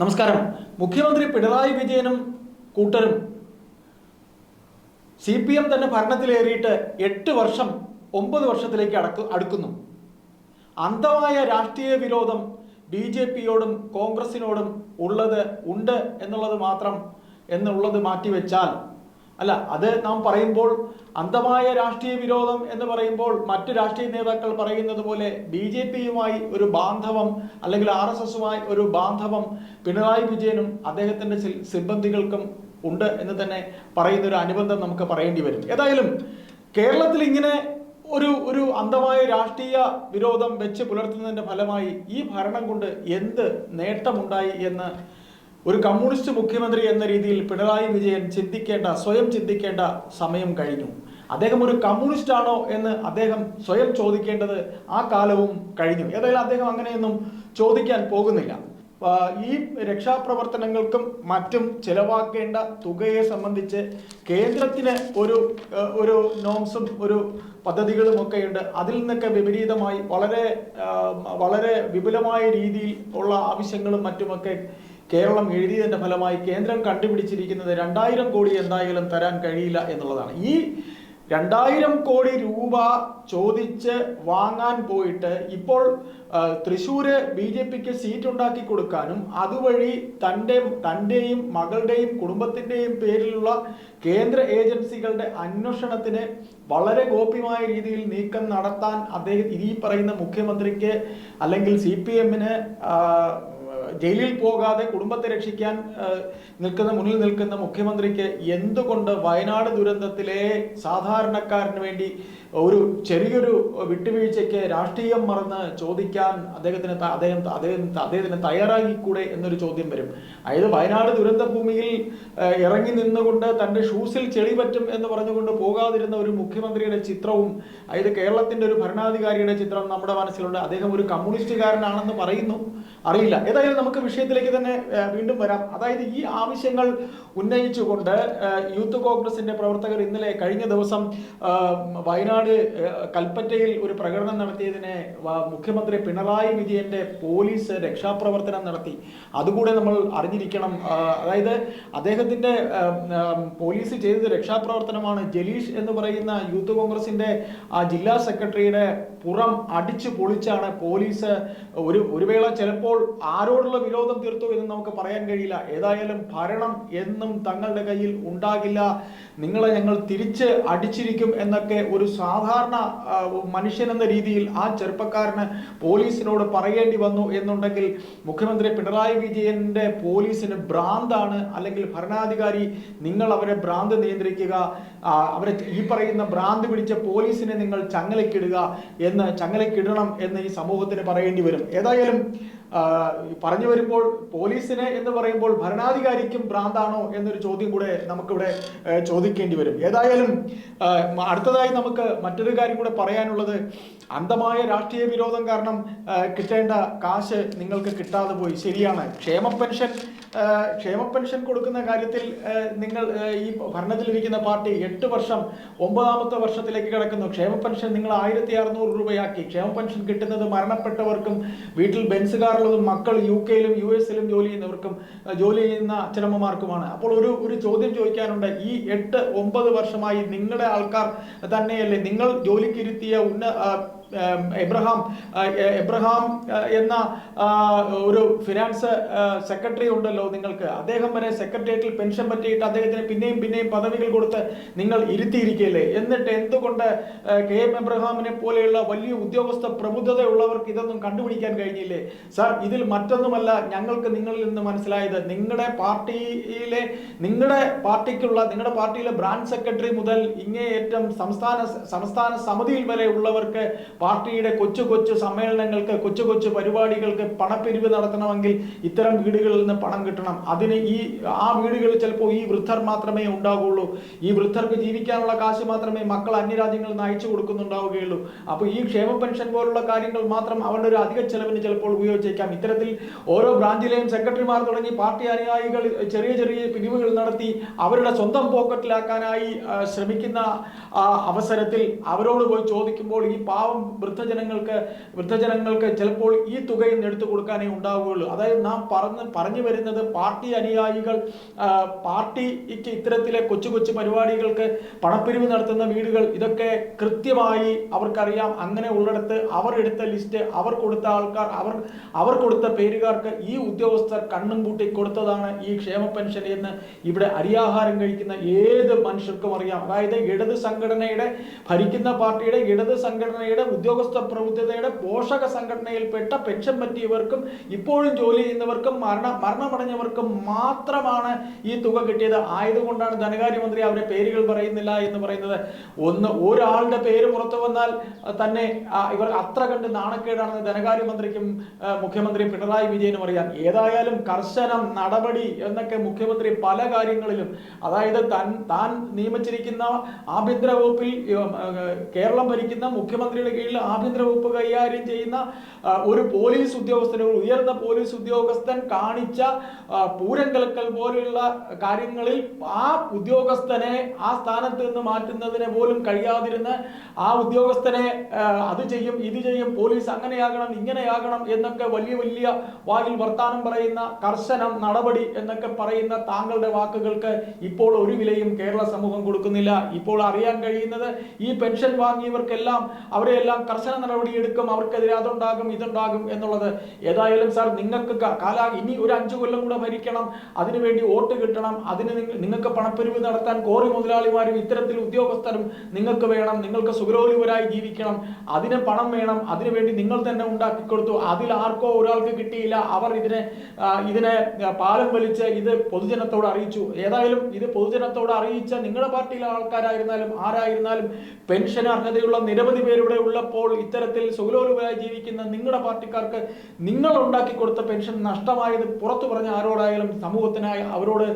നമസ്കാരം. മുഖ്യമന്ത്രി പിണറായി വിജയനും കൂട്ടരും സി പി എം തന്നെ ഭരണത്തിലേറിയിട്ട് എട്ട് വർഷം ഒമ്പത് വർഷത്തിലേക്ക് അടക്കു അടുക്കുന്നു. അന്ധമായ രാഷ്ട്രീയ വിരോധം ബി ജെ പിയോടും കോൺഗ്രസിനോടും ഉള്ളത് ഉണ്ട് എന്നുള്ളത് മാത്രം എന്നുള്ളത് മാറ്റിവെച്ചാൽ അല്ല അത് നാം പറയുമ്പോൾ അന്ധമായ രാഷ്ട്രീയ വിരോധം എന്ന് പറയുമ്പോൾ മറ്റു രാഷ്ട്രീയ നേതാക്കൾ പറയുന്നത് പോലെ ബി ജെ പിയുമായി ഒരു ബാന്ധവം അല്ലെങ്കിൽ ആർ എസ് എസുമായി ഒരു ബാന്ധവം പിണറായി വിജയനും അദ്ദേഹത്തിന്റെ സിബന്ധികൾക്കും ഉണ്ട് എന്ന് തന്നെ പറയുന്ന ഒരു അനുബന്ധം നമുക്ക് പറയേണ്ടി വരും. ഏതായാലും കേരളത്തിൽ ഇങ്ങനെ ഒരു ഒരു അന്ധമായ രാഷ്ട്രീയ വിരോധം വെച്ച് പുലർത്തുന്നതിന്റെ ഫലമായി ഈ ഭരണം കൊണ്ട് എന്ത് നേട്ടമുണ്ടായി എന്ന് ഒരു കമ്മ്യൂണിസ്റ്റ് മുഖ്യമന്ത്രി എന്ന രീതിയിൽ പിണറായി വിജയൻ ചിന്തിക്കേണ്ട സ്വയം ചിന്തിക്കേണ്ട സമയം കഴിഞ്ഞു. അദ്ദേഹം ഒരു കമ്മ്യൂണിസ്റ്റ് ആണോ എന്ന് അദ്ദേഹം സ്വയം ചോദിക്കേണ്ടത് ആ കാലവും കഴിഞ്ഞു. ഏതായാലും അദ്ദേഹം അങ്ങനെയൊന്നും ചോദിക്കാൻ പോകുന്നില്ല. ഈ രക്ഷാപ്രവർത്തനങ്ങൾക്കും മറ്റും ചിലവാക്കേണ്ട തുകയെ സംബന്ധിച്ച് കേന്ദ്രത്തിന് ഒരു ഒരു നോംസും ഒരു പദ്ധതികളും ഒക്കെ ഉണ്ട് അതിൽ നിന്നൊക്കെ വിപരീതമായി വളരെ വളരെ വിപുലമായ രീതിയിൽ ഉള്ള ആവശ്യങ്ങളും മറ്റുമൊക്കെ കേരളം എഴുതിയതിന്റെ ഫലമായി കേന്ദ്രം കണ്ടുപിടിച്ചിരിക്കുന്നത് രണ്ടായിരം കോടി എന്തായാലും തരാൻ കഴിയില്ല എന്നുള്ളതാണ്. ഈ രണ്ടായിരം കോടി രൂപ ചോദിച്ച് വാങ്ങാൻ പോയിട്ട് ഇപ്പോൾ തൃശ്ശൂര് ബി ജെ പിക്ക് സീറ്റ് ഉണ്ടാക്കി കൊടുക്കാനും അതുവഴി തന്റെ തന്റെയും മകളുടെയും കുടുംബത്തിന്റെയും പേരിലുള്ള കേന്ദ്ര ഏജൻസികളുടെ അന്വേഷണത്തിന് വളരെ ഗോപ്യമായ രീതിയിൽ നീക്കം നടത്താൻ അദ്ദേഹം ഈ പറയുന്ന മുഖ്യമന്ത്രിക്ക് അല്ലെങ്കിൽ സി പി എമ്മിന് ജയിലിൽ പോകാതെ കുടുംബത്തെ രക്ഷിക്കാൻ നിൽക്കുന്ന മുന്നിൽ നിൽക്കുന്ന മുഖ്യമന്ത്രിക്ക് എന്തുകൊണ്ട് വയനാട് ദുരന്തത്തിലെ സാധാരണക്കാരന് വേണ്ടി ഒരു ചെറിയൊരു വിട്ടുവീഴ്ചയ്ക്ക് രാഷ്ട്രീയം മറന്ന് ചോദിക്കാൻ അദ്ദേഹത്തിന് അദ്ദേഹം അദ്ദേഹം അദ്ദേഹത്തിന് തയ്യാറാക്കിക്കൂടെ എന്നൊരു ചോദ്യം വരും. അതായത് വയനാട് ദുരന്ത ഭൂമിയിൽ ഇറങ്ങി നിന്നുകൊണ്ട് തന്റെ ഷൂസിൽ ചെളി പറ്റും എന്ന് പറഞ്ഞുകൊണ്ട് പോകാതിരുന്ന ഒരു മുഖ്യമന്ത്രിയുടെ ചിത്രവും അതായത് കേരളത്തിന്റെ ഒരു ഭരണാധികാരിയുടെ ചിത്രം നമ്മുടെ മനസ്സിലുണ്ട്. അദ്ദേഹം ഒരു കമ്മ്യൂണിസ്റ്റുകാരനാണെന്ന് പറയുന്നു. അറിയില്ല. ഏതായാലും നമുക്ക് വിഷയത്തിലേക്ക് തന്നെ വീണ്ടും വരാം. അതായത് ഈ ആവശ്യങ്ങൾ ഉന്നയിച്ചുകൊണ്ട് യൂത്ത് കോൺഗ്രസിന്റെ പ്രവർത്തകർ ഇന്നലെ കഴിഞ്ഞ ദിവസം വയനാട് ആ, കൽപ്പറ്റയിൽ ഒരു പ്രകടനം നടത്തിയതിനെ മുഖ്യമന്ത്രി പിണറായി വിജയന്റെ പോലീസ് രക്ഷാപ്രവർത്തനം നടത്തി. അതുകൂടെ നമ്മൾ അറിഞ്ഞിരിക്കണം. അതായത് അദ്ദേഹത്തിന്റെ പോലീസ് ചെയ്തത് രക്ഷാപ്രവർത്തനമാണ്. ജലീഷ് എന്ന് പറയുന്ന യൂത്ത് കോൺഗ്രസിന്റെ ജില്ലാ സെക്രട്ടറിയുടെ പുറം അടിച്ചു പൊളിച്ചാണ് പോലീസ് ഒരു ഒരു വേള ചിലപ്പോൾ ആരോടുള്ള വിരോധം തീർത്തു എന്ന് നമുക്ക് പറയാൻ കഴിയില്ല. ഏതായാലും ഭരണം എന്നും തങ്ങളുടെ കയ്യിൽ ഉണ്ടാകില്ല. നിങ്ങളെ ഞങ്ങൾ തിരിച്ച് അടിച്ചിരിക്കും എന്നൊക്കെ ഒരു സാധാരണ മനുഷ്യൻ എന്ന രീതിയിൽ ആ ചെറുപ്പക്കാരന് പോലീസിനോട് പറയേണ്ടി വന്നു എന്നുണ്ടെങ്കിൽ മുഖ്യമന്ത്രി പിണറായി വിജയന്റെ പോലീസിന് ഭ്രാന്താണ് അല്ലെങ്കിൽ ഭരണാധികാരി നിങ്ങൾ അവരെ ഭ്രാന്ത് നിയന്ത്രിക്കുക അവരെ ഈ പറയുന്ന ഭ്രാന്ത് പിടിച്ച പോലീസിനെ നിങ്ങൾ ചങ്ങലക്കിടുക എന്ന് ചങ്ങലക്കിടണം എന്ന് ഈ സമൂഹത്തിന് പറയേണ്ടി വരും. ഏതായാലും പറഞ്ഞു വരുമ്പോൾ പോലീസിനെ എന്ന് പറയുമ്പോൾ ഭരണാധികാരിക്കും ഭ്രാന്താണോ എന്നൊരു ചോദ്യം കൂടെ നമുക്കിവിടെ ചോദിക്കേണ്ടി വരും. ഏതായാലും അടുത്തതായി നമുക്ക് മറ്റൊരു കാര്യം കൂടെ പറയാനുള്ളത് അന്ധമായ രാഷ്ട്രീയ വിരോധം കാരണം കിട്ടേണ്ട കാശ് നിങ്ങൾക്ക് കിട്ടാതെ പോയി. ശരിയാണ്. ക്ഷേമ പെൻഷൻ ക്ഷേമ പെൻഷൻ കൊടുക്കുന്ന കാര്യത്തിൽ നിങ്ങൾ ഈ ഭരണത്തിലിരിക്കുന്ന പാർട്ടി എട്ട് വർഷം ഒമ്പതാമത്തെ വർഷത്തിലേക്ക് കിടക്കുന്നു. ക്ഷേമ പെൻഷൻ നിങ്ങൾ ആയിരത്തി അറുന്നൂറ് രൂപയാക്കി. ക്ഷേമ പെൻഷൻ കിട്ടുന്നത് മരണപ്പെട്ടവർക്കും വീട്ടിൽ ബെൻസ് കാറുള്ളതും മക്കൾ യു കെയിലും യു എസിലും ജോലി ചെയ്യുന്നവർക്കും ജോലി ചെയ്യുന്ന അച്ഛനമ്മമാർക്കുമാണ്. അപ്പോൾ ഒരു ഒരു ചോദ്യം ചോദിക്കാനുണ്ട്. ഈ എട്ട് ഒമ്പത് വർഷമായി നിങ്ങളുടെ ആൾക്കാർ തന്നെയല്ലേ നിങ്ങൾ ജോലിക്കിരുത്തിയ ഉന്ന എബ്രഹാം എബ്രഹാം എന്ന ഒരു ഫിനാൻസ് സെക്രട്ടറി ഉണ്ടല്ലോ നിങ്ങൾക്ക്. അദ്ദേഹം വരെ സെക്രട്ടേറിയറ്റിൽ പെൻഷൻ പറ്റിയിട്ട് അദ്ദേഹത്തിന് പിന്നെയും പിന്നെയും പദവികൾ കൊടുത്ത് നിങ്ങൾ ഇരുത്തിയിരിക്കുകയല്ലേ? എന്നിട്ട് എന്തുകൊണ്ട് കെ എം എബ്രഹാമിനെ പോലെയുള്ള വലിയ ഉദ്യോഗസ്ഥ പ്രബുദ്ധതയുള്ളവർക്ക് ഇതൊന്നും കണ്ടുപിടിക്കാൻ കഴിഞ്ഞില്ലേ? സാർ ഇതിൽ മറ്റൊന്നുമല്ല ഞങ്ങൾക്ക് നിങ്ങളിൽ നിന്ന് മനസ്സിലായത്. നിങ്ങളുടെ പാർട്ടിയിലെ നിങ്ങളുടെ പാർട്ടിക്കുള്ള നിങ്ങളുടെ പാർട്ടിയിലെ ബ്രാഞ്ച് സെക്രട്ടറി മുതൽ ഇങ്ങേയറ്റം സംസ്ഥാന സംസ്ഥാന സമിതിയിൽ വരെ ഉള്ളവർക്ക് പാർട്ടിയുടെ കൊച്ചു കൊച്ചു സമ്മേളനങ്ങൾക്ക് കൊച്ചു കൊച്ചു പരിപാടികൾക്ക് പണപ്പിരിവ് നടത്തണമെങ്കിൽ ഇത്തരം വീടുകളിൽ നിന്ന് പണം കിട്ടണം. അതിന് ഈ ആ വീടുകളിൽ ചിലപ്പോൾ ഈ വൃദ്ധർ മാത്രമേ ഉണ്ടാവുകയുള്ളൂ. ഈ വൃദ്ധർക്ക് ജീവിക്കാനുള്ള കാശ് മാത്രമേ മക്കൾ അന്യരാജ്യങ്ങളിൽ നിന്ന് അയച്ചു കൊടുക്കുന്നുണ്ടാവുകയുള്ളൂ. അപ്പോൾ ഈ ക്ഷേമ പെൻഷൻ പോലുള്ള കാര്യങ്ങൾ മാത്രം അവരുടെ ഒരു അധിക ചെലവിന് ചിലപ്പോൾ ഉപയോഗിച്ചേക്കാം. ഇത്തരത്തിൽ ഓരോ ബ്രാഞ്ചിലെയും സെക്രട്ടറിമാർ തുടങ്ങി പാർട്ടി അനുയായികൾ ചെറിയ ചെറിയ പിരിവുകൾ നടത്തി അവരുടെ സ്വന്തം പോക്കറ്റിലാക്കാനായി ശ്രമിക്കുന്ന അവസരത്തിൽ അവരോട് പോയി ചോദിക്കുമ്പോൾ ഈ പാവം വൃദ്ധജനങ്ങൾക്ക് വൃദ്ധജനങ്ങൾക്ക് ചിലപ്പോൾ ഈ തുകയും എടുത്തു കൊടുക്കാനേ ഉണ്ടാവുകയുള്ളൂ. അതായത് നാം പറഞ്ഞ് പറഞ്ഞു വരുന്നത് പാർട്ടി അനുയായികൾ പാർട്ടി പാർട്ടിക്ക് ഇത്തരത്തിലെ കൊച്ചു കൊച്ചു പരിപാടികൾക്ക് പണപ്പിരിവ് നടത്തുന്ന വീടുകൾ ഇതൊക്കെ കൃത്യമായി അവർക്കറിയാം. അങ്ങനെ ഉള്ളിടത്ത് അവർ എടുത്ത ലിസ്റ്റ് അവർ കൊടുത്ത ആൾക്കാർ അവർ അവർ കൊടുത്ത പേരുകാർക്ക് ഈ ഉദ്യോഗസ്ഥർ കണ്ണും പൂട്ടി കൊടുത്തതാണ് ഈ ക്ഷേമ പെൻഷൻ എന്ന് ഇവിടെ അരിയാഹാരം കഴിക്കുന്ന ഏത് മനുഷ്യർക്കും അറിയാം. അതായത് ഇടത് സംഘടനയുടെ ഭരിക്കുന്ന പാർട്ടിയുടെ ഇടത് സംഘടനയുടെ ഉദ്യോഗസ്ഥ പ്രബുദ്ധതയുടെ പോഷക സംഘടനയിൽപ്പെട്ട പെൻഷൻ പറ്റിയവർക്കും ഇപ്പോഴും ജോലി ചെയ്യുന്നവർക്കും മരണ മരണമടഞ്ഞവർക്കും മാത്രമാണ് ഈ തുക കിട്ടിയത്. ആയതുകൊണ്ടാണ് ധനകാര്യമന്ത്രി അവരെ പേരുകൾ പറയുന്നില്ല എന്ന് പറയുന്നത്. ഒന്ന് ഒരാളുടെ പേര് പുറത്തു വന്നാൽ തന്നെ ഇവർ അത്ര കണ്ട് നാണക്കേടാണെന്ന് ധനകാര്യമന്ത്രിക്കും മുഖ്യമന്ത്രി പിണറായി വിജയനും അറിയാം. ഏതായാലും കർശനം നടപടി എന്നൊക്കെ മുഖ്യമന്ത്രി പല കാര്യങ്ങളിലും അതായത് താൻ താൻ നിയമിച്ചിരിക്കുന്ന ആഭ്യന്തര വകുപ്പിൽ കേരളം ഭരിക്കുന്ന മുഖ്യമന്ത്രിയുടെ കീഴിൽ ആഭ്യന്തര വകുപ്പ് കൈകാര്യം ചെയ്യുന്ന ഒരു പോലീസ് ഉദ്യോഗസ്ഥൻ ഉയർന്ന പോലീസ് ഉദ്യോഗസ്ഥൻ കാണിച്ച പൂരം പോലെയുള്ള കാര്യങ്ങളിൽ ആ ഉദ്യോഗസ്ഥനെ ആ സ്ഥാനത്ത് നിന്ന് മാറ്റുന്നതിന് പോലും കഴിയാതിരുന്ന് ആ ഉദ്യോഗസ്ഥനെ അത് ചെയ്യും ഇത് ചെയ്യും പോലീസ് അങ്ങനെയാകണം ഇങ്ങനെയാകണം എന്നൊക്കെ വലിയ വലിയ വായിൽ വർത്താനം പറയുന്ന കർശനം നടപടി എന്നൊക്കെ പറയുന്ന താങ്കളുടെ വാക്കുകൾക്ക് ഇപ്പോൾ ഒരു വിലയും കേരള സമൂഹം കൊടുക്കുന്നില്ല. ഇപ്പോൾ അറിയാൻ കഴിയുന്നത് ഈ പെൻഷൻ വാങ്ങിയവർക്കെല്ലാം അവരെല്ലാം കർശന നടപടി എടുക്കും അവർക്കെതിരെ അതുണ്ടാകും ഇതുണ്ടാകും എന്നുള്ളത് ഏതായാലും സാർ നിങ്ങൾക്ക് കാല ഇനി ഒരു അഞ്ചു കൊല്ലം കൂടെ ഭരിക്കണം അതിനുവേണ്ടി വോട്ട് കിട്ടണം അതിന് നിങ്ങൾക്ക് പണപ്പെരുവ് നടത്താൻ കോറി മുതലാളിമാരും ഇത്തരത്തിൽ ഉദ്യോഗസ്ഥരും നിങ്ങൾക്ക് വേണം നിങ്ങൾക്ക് സുഗ്രോലിപരായി ജീവിക്കണം അതിന് പണം വേണം അതിനുവേണ്ടി നിങ്ങൾ തന്നെ ഉണ്ടാക്കി കൊടുത്തു അതിൽ ആർക്കോ ഒരാൾക്ക് കിട്ടിയില്ല അവർ ഇതിനെ ഇതിനെ പാലം വലിച്ച് ഇത് പൊതുജനത്തോട് അറിയിച്ചു. ഏതായാലും ഇത് പൊതുജനത്തോട് അറിയിച്ച നിങ്ങളുടെ പാർട്ടിയിലെ ആൾക്കാരായിരുന്നാലും ആരായിരുന്നാലും പെൻഷൻ അർഹതയുള്ള നിരവധി പേരിവിടെ ഉള്ളപ്പോൾ ഇത്തരത്തിൽ സുഖലോലുപരായി ജീവിക്കുന്ന നിങ്ങളുടെ പാർട്ടിക്കാർക്ക് നിങ്ങൾ ഉണ്ടാക്കി കൊടുത്ത പെൻഷൻ നഷ്ടമായത് പുറത്തു പറഞ്ഞ ആരോടായാലും സമൂഹത്തിനായി അവരോട്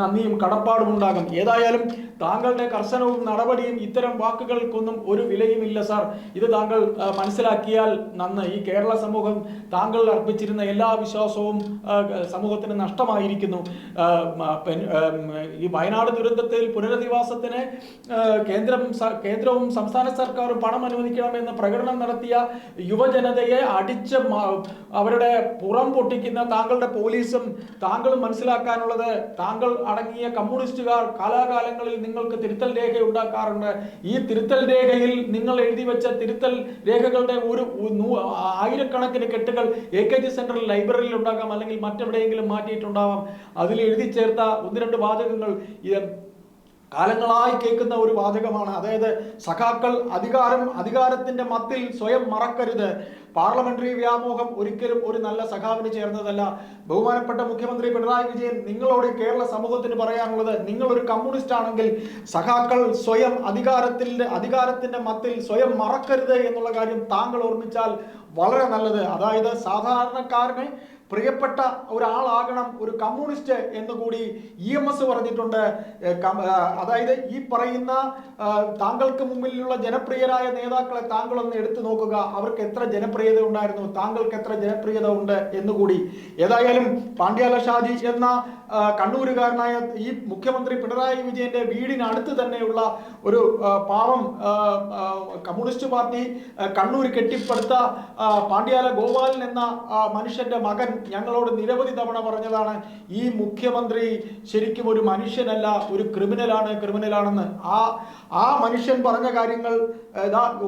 നന്ദിയും കടപ്പാടും ഉണ്ടാകും. ഏതായാലും താങ്കളുടെ കർശനവും നടപടിയും ഇത്തരം വാക്കുകൾക്കൊന്നും ഒരു വിലയുമില്ല സാർ. ഇത് താങ്കൾ മനസ്സിലാക്കിയാൽ നന്ന് ഈ കേരള സമൂഹം താങ്കൾ അർപ്പിച്ചിരുന്ന എല്ലാ വിശ്വാസവും സമൂഹത്തിന് നഷ്ടമായിരിക്കുന്നു. ഈ വയനാട് ദുരന്തത്തിൽ പുനരധിവാസത്തിന് കേന്ദ്രം കേന്ദ്രവും സംസ്ഥാന സർക്കാരും പണം അനുവദിക്കണമെന്ന് പ്രകടനം നടത്തിയ യുവജനതയെ അടിച്ച് അവരുടെ പുറം പൊട്ടിക്കുന്ന താങ്കളുടെ പോലീസും താങ്കൾ മനസ്സിലാക്കാനുള്ളത് താങ്കൾ അടങ്ങിയ കമ്മ്യൂണിസ്റ്റുകാർ കാലാകാലങ്ങളിൽ നിങ്ങൾക്ക് തിരുത്തൽ രേഖ ഉണ്ടാക്കാറുണ്ട് ഈ തിരുത്തൽ രേഖയിൽ നിങ്ങൾ എഴുതി വെച്ച തിരുത്തൽ രേഖകളുടെ ഒരു ആയിരക്കണക്കിന് കെട്ടുകൾ എ കെ ജി സെന്ററിൽ ലൈബ്രറിയിൽ ഉണ്ടാകാം അല്ലെങ്കിൽ മറ്റെവിടെയെങ്കിലും മാറ്റിയിട്ടുണ്ടാവാം. അതിൽ എഴുതി ചേർത്ത ഒന്ന് രണ്ട് വാചകങ്ങൾ കാലങ്ങളായി കേൾക്കുന്ന ഒരു വാചകമാണ്. അതായത് സഖാക്കൾ അധികാരം അധികാരത്തിന്റെ മത്തിൽ സ്വയം മറക്കരുത്. പാർലമെന്ററി വ്യാമോഹം ഒരിക്കലും ഒരു നല്ല സഖാവിന് ചേർന്നതല്ല. ബഹുമാനപ്പെട്ട മുഖ്യമന്ത്രി പിണറായി വിജയൻ നിങ്ങളോട് കേരള സമൂഹത്തിന് പറയാനുള്ളത് നിങ്ങൾ ഒരു കമ്മ്യൂണിസ്റ്റ് ആണെങ്കിൽ സഖാക്കൾ സ്വയം അധികാരത്തിന്റെ അധികാരത്തിന്റെ മത്തിൽ സ്വയം മറക്കരുത് എന്നുള്ള കാര്യം താങ്കൾ ഓർമ്മിച്ചാൽ വളരെ നല്ലത്. അതായത് സാധാരണക്കാരന് പ്രിയപ്പെട്ട ഒരാളാകണം ഒരു കമ്മ്യൂണിസ്റ്റ് എന്ന് കൂടി ഇ എം എസ് പറഞ്ഞിട്ടുണ്ട്. അതായത് ഈ പറയുന്ന താങ്കൾക്ക് മുമ്പിലുള്ള ജനപ്രിയരായ നേതാക്കളെ താങ്കളൊന്ന് എടുത്തു നോക്കുക. അവർക്ക് എത്ര ജനപ്രിയത ഉണ്ടായിരുന്നു? താങ്കൾക്ക് എത്ര ജനപ്രിയത ഉണ്ട് എന്നുകൂടി ഏതായാലും പാണ്ഡ്യാല ഷാജി എന്ന കണ്ണൂരുകാരനായ ഈ മുഖ്യമന്ത്രി പിണറായി വിജയന്റെ വീടിനടുത്ത് തന്നെയുള്ള ഒരു പാവം കമ്മ്യൂണിസ്റ്റ് പാർട്ടി കണ്ണൂർ കെട്ടിപ്പടുത്ത പാണ്ഡ്യാല ഗോപാലൻ എന്ന മനുഷ്യന്റെ മകൻ ഞങ്ങളോട് നിരവധി തവണ പറഞ്ഞതാണ് ഈ മുഖ്യമന്ത്രി ശരിക്കും ഒരു മനുഷ്യനല്ല ഒരു ക്രിമിനലാണ് ക്രിമിനലാണെന്ന്. ആ ആ മനുഷ്യൻ പറഞ്ഞ കാര്യങ്ങൾ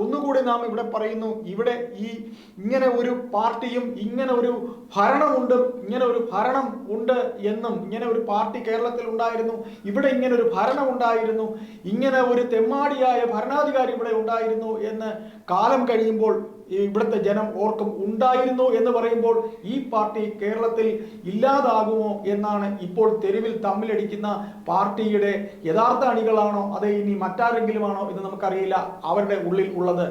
ഒന്നുകൂടി നാം ഇവിടെ പറയുന്നു. ഇവിടെ ഈ ഇങ്ങനെ ഒരു പാർട്ടിയും ഇങ്ങനെ ഒരു ഭരണമുണ്ട് ഇങ്ങനെ ഒരു ഭരണം ഉണ്ട് എന്നും ഇങ്ങനെ ഒരു പാർട്ടി കേരളത്തിൽ ഉണ്ടായിരുന്നു ഇവിടെ ഇങ്ങനെ ഒരു ഭരണം ഉണ്ടായിരുന്നു ഇങ്ങനെ ഒരു തെമ്മാടിയായ ഭരണാധികാരി ഇവിടെ ഉണ്ടായിരുന്നു എന്ന് കാലം കഴിയുമ്പോൾ ഇവിടുത്തെ ജനം ഓർക്കും ഉണ്ടായിരുന്നു എന്ന് പറയുമ്പോൾ ഈ പാർട്ടി കേരളത്തിൽ ഇല്ലാതാകുമോ എന്നാണ് ഇപ്പോൾ തെരുവിൽ തമ്മിലടിക്കുന്ന പാർട്ടിയുടെ യഥാർത്ഥ അണികളാണോ അത് ഇനി മറ്റാരെങ്കിലുമാണോ എന്ന് നമുക്കറിയില്ല അവരുടെ ഉള്ളിൽ ഉള്ളത്.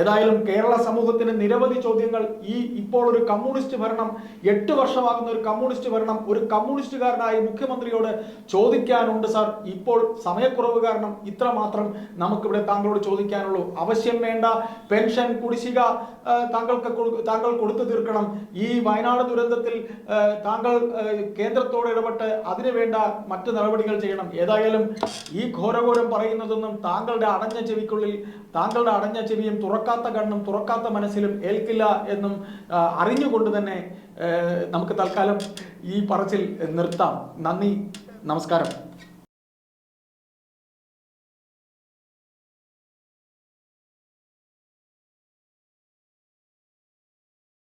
ഏതായാലും കേരള സമൂഹത്തിന് നിരവധി ചോദ്യങ്ങൾ ഈ ഇപ്പോൾ ഒരു കമ്മ്യൂണിസ്റ്റ് ഭരണം എട്ട് വർഷമാകുന്ന ഒരു കമ്മ്യൂണിസ്റ്റ് ഭരണം ഒരു കമ്മ്യൂണിസ്റ്റുകാരനായ മുഖ്യമന്ത്രിയോട് ചോദിക്കാനുണ്ട് സാർ. ഇപ്പോൾ സമയക്കുറവ് കാരണം ഇത്ര മാത്രം നമുക്കിവിടെ താങ്കളോട് ചോദിക്കാനുള്ളൂ. അവശ്യം വേണ്ട പെൻഷൻ കുടിശ്ശിക താങ്കൾക്ക് താങ്കൾ കൊടുത്തു തീർക്കണം. ഈ വയനാട് ദുരന്തത്തിൽ താങ്കൾ കേന്ദ്രത്തോട് ഇടപെട്ട് അതിനു വേണ്ട മറ്റ് നടപടികൾ ചെയ്യണം. ഏതായാലും ഈ ഘോരഘോരം പറയുന്നതൊന്നും താങ്കളുടെ അടഞ്ഞ ചെവിക്കുള്ളിൽ താങ്കളുടെ അടഞ്ഞ ചെവിയും തുറക്കാത്ത കണ്ണും തുറക്കാത്ത മനസ്സിലും ഏൽക്കില്ല എന്നും അറിഞ്ഞുകൊണ്ട് തന്നെ നമുക്ക് തൽക്കാലം ഈ പറച്ചിൽ നിർത്താം. നന്ദി നമസ്കാരം.